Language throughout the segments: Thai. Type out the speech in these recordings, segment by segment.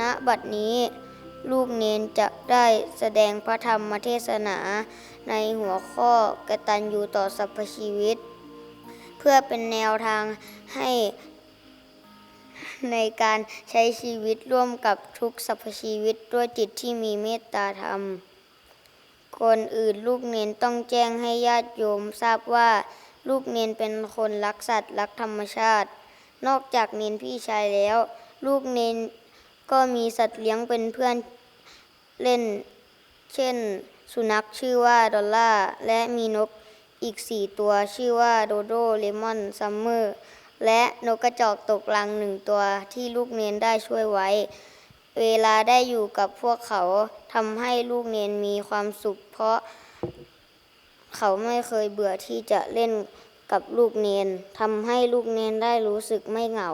ณบัดนี้ ลูกเนนจะได้แสดงพระธรรมเทศนาในหัวข้อกตัญญูต่อสรรพชีวิต เพื่อเป็นแนวทางให้ในการใช้ชีวิตร่วมกับทุกสรรพชีวิตด้วยจิตที่มีเมตตาธรรมก่อนอื่นลูกเนนต้องแจ้งให้ญาติโยมทราบว่า ลูกเนนเป็นคนรักสัตว์รักธรรมชาติ นอกจากเนนพี่ชายแล้ว ลูกเนน ก็มีสัตว์เลี้ยงเป็นเพื่อนเล่น เช่น สุนัขชื่อว่าดอลล่าและมีนกอีกสี่ตัวชื่อว่าโดโดเลมอนซัมเมอร์และนกกระจอกตกรังหนึ่งตัวที่ลูกเนนได้ช่วยไว้ เวลาได้อยู่กับพวกเขาทำให้ลูกเนนมีความสุข เพราะเขาไม่เคยเบื่อที่จะเล่นกับลูกเนนทำให้ลูกเนนได้รู้สึกไม่เหงา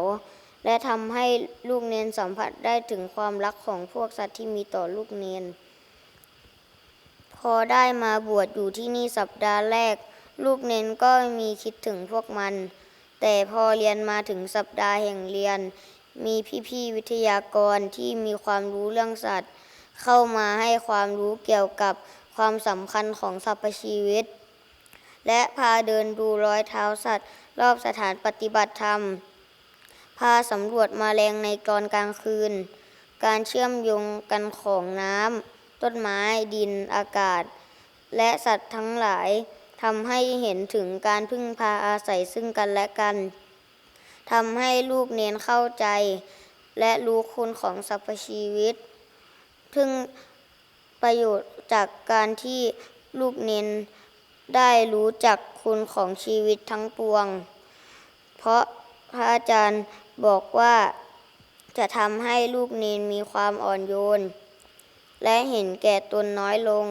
และทำให้ลูกเนนสัมผัสได้ถึงความรักของพวกสัตว์ที่มีต่อลูกเนน พอได้มาบวชอยู่ที่นี่สัปดาห์แรก ลูกเนนก็มีคิดถึงพวกมัน แต่พอเรียนมาถึงสัปดาห์แห่งเรียน มีพี่ๆวิทยากรที่มีความรู้เรื่องสัตว์ เข้ามาให้ความรู้เกี่ยวกับความสำคัญของสรรพชีวิต และพาเดินดูรอยเท้าสัตว์ รอบสถานปฏิบัติธรรม พาสำรวจมาแรงในตอนกลางคืน การเชื่อมโยงกันของน้ำต้นไม้ดินอากาศ และสัตว์ทั้งหลายทำให้เห็นถึงการพึ่งพาอาศัยซึ่งกันและกันทำให้ลูกเน้นเข้าใจ และรู้คุณของสรรพชีวิต ซึ่งประโยชน์จากการที่ลูกเน้นได้รู้จักคุณของชีวิตทั้งปวง เพราะพระอาจารย์ บอกว่าจะทำให้ลูกเนนมีความอ่อนโยน และเห็นแก่ตนน้อยลง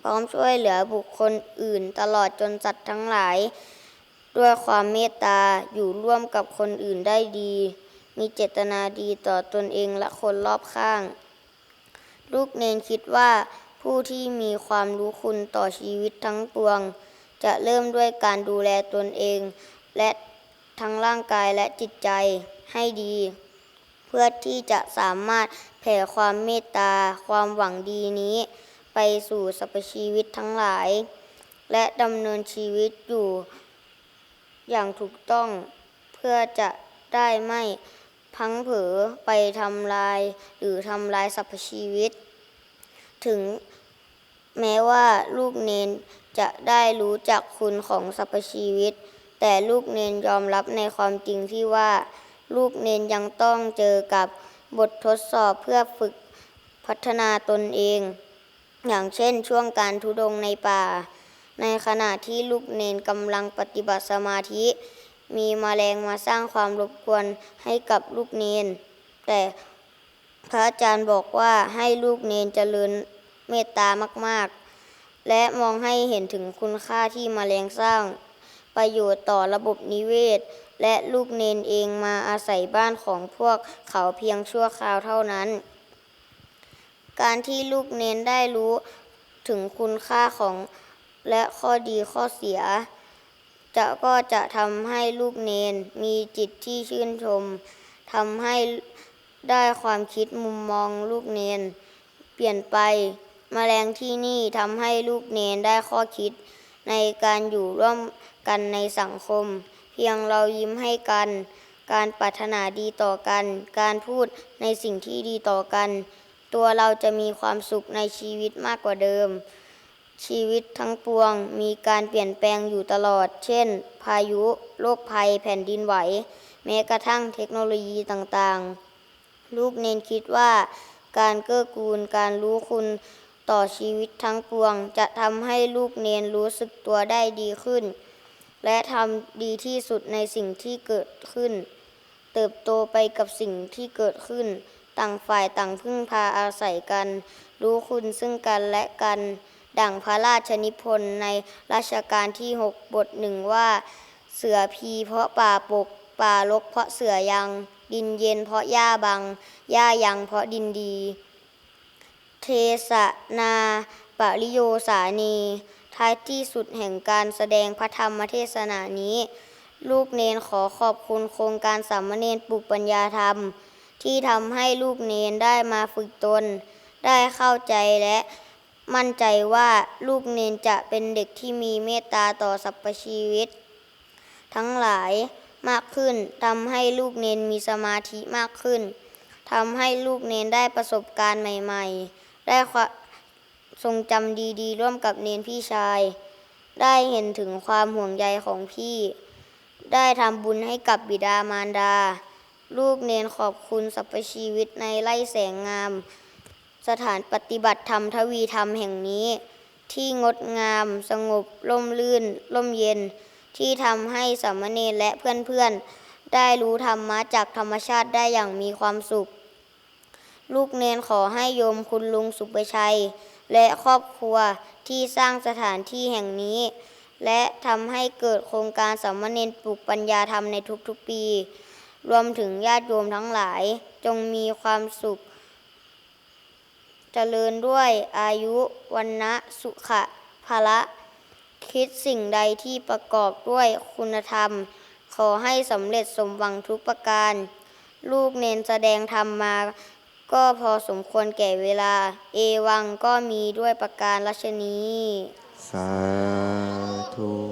พร้อมช่วยเหลือบุคคลอื่นตลอดจนสัตว์ทั้งหลาย ด้วยความเมตตาอยู่ร่วมกับคนอื่นได้ดี มีเจตนาดีต่อตนเองและคนรอบข้าง ลูกเนนคิดว่าผู้ที่มีความรู้คุณต่อชีวิตทั้งปวง จะเริ่มด้วยการดูแลตนเอง และ ทั้งร่างกายและจิตใจให้ดี เพื่อที่จะสามารถแผ่ความเมตตา ความหวังดีนี้ ไปสู่สรรพชีวิตทั้งหลาย และดำเนินชีวิตอยู่ อย่างถูกต้องเพื่อจะได้ไม่พังเผอไปทำลายหรือทำลายสรรพชีวิต ถึงแม้ว่าลูกเนนจะได้รู้จักคุณของสรรพชีวิต แต่ลูกเนนยอมรับในความจริงที่ว่า ลูกเนนยังต้องเจอกับบททดสอบเพื่อฝึกพัฒนาตนเอง อย่างเช่นช่วงการทุดงในป่า ในขณะที่ลูกเนนกำลังปฏิบัติสมาธิ มีมแมลงมาสร้างความรบกวนให้กับลูกเนน แต่พระอาจารย์บอกว่าให้ลูกเนนเจริญเมตตามาก ๆ และมองให้เห็นถึงคุณค่าที่มแมลงสร้าง ประโยชน์ต่อระบบนิเวศ และลูกเนนเองมาอาศัยบ้านของพวกเขาเพียงชั่วคราวเท่านั้น การที่ลูกเนนได้รู้ถึงคุณค่าของและข้อดีข้อเสีย จะก็จะทำให้ลูกเนนมีจิตที่ชื่นชมทำให้ได้ความคิดมุมมองลูกเนน เปลี่ยนไปมแมลงที่นี่ทำให้ลูกเนนได้ข้อคิด ในการอยู่ร่วมกันในสังคม เพียงเรายิ้มให้กัน การปรารถนาดีต่อกัน การพูดในสิ่งที่ดีต่อกัน ตัวเราจะมีความสุขในชีวิตมากกว่าเดิม ชีวิตทั้งปวงมีการเปลี่ยนแปลงอยู่ตลอด เช่น พายุโรคภัยแผ่นดินไหว แม้กระทั่งเทคโนโลยีต่างๆ ลูกเน้นคิดว่าการเกื้อกูลการรู้คุณ ต่อชีวิตทั้งปวง จะทำให้ลูกเนนรู้สึกตัวได้ดีขึ้น และทำดีที่สุดในสิ่งที่เกิดขึ้น เติบโตไปกับสิ่งที่เกิดขึ้น ต่างฝ่ายต่างพึ่งพาอาศัยกัน รู้คุณซึ่งกันและกัน ดั่งพระราชนิพนธ์ในรัชกาลที่ 6 บทหนึ่งว่า เสือพีเพราะป่าปกป่ารกเพราะเสือยัง ดินเย็นเพราะหญ้าบังหญ้ายังเพราะดินดี เทศนาปริโยสานี ท้ายที่สุดแห่งการแสดงพระธรรมเทศนานี้ ลูกเนนขอขอบคุณโครงการสามเณรปลูกปัญญาธรรม ที่ทำให้ลูกเนนได้มาฝึกตน ได้เข้าใจและมั่นใจว่าลูกเนนจะเป็นเด็กที่มีเมตตาต่อสรรพชีวิต ทั้งหลายมากขึ้นทำให้ลูกเนนมีสมาธิมากขึ้นทำให้ลูกเนนได้ประสบการณ์ใหม่ ๆ ได้ความทรงจำดีๆ ร่วมกับเนนพี่ชาย ได้เห็นถึงความห่วงใยของพี่ ได้ทำบุญให้กับบิดามารดา ลูกเนนขอบคุณสรรพชีวิตในไร่แสงงาม สถานปฏิบัติธรรมทวีธรรมแห่งนี้ ที่งดงาม สงบร่มรื่น ร่มเย็น ที่ทำให้สามเณรและเพื่อนๆ ได้รู้ธรรมะจากธรรมชาติได้อย่างมีความสุข ลูกเนนขอให้โยมคุณลุงสุประชัย และครอบครัวที่สร้างสถานที่แห่งนี้ และทำให้เกิดโครงการสามเณรปลูกปัญญาธรรมในทุกๆปี รวมถึงญาติโยมทั้งหลาย จงมีความสุข เจริญด้วยอายุวันนะสุขะภละ คิดสิ่งใดที่ประกอบด้วยคุณธรรม ขอให้สำเร็จสมหวังทุกประการ ลูกเนนแสดงธรรมมา ก็พอสมควรแก่เวลา เอวังก็มีด้วยประการรัชนี สาธุ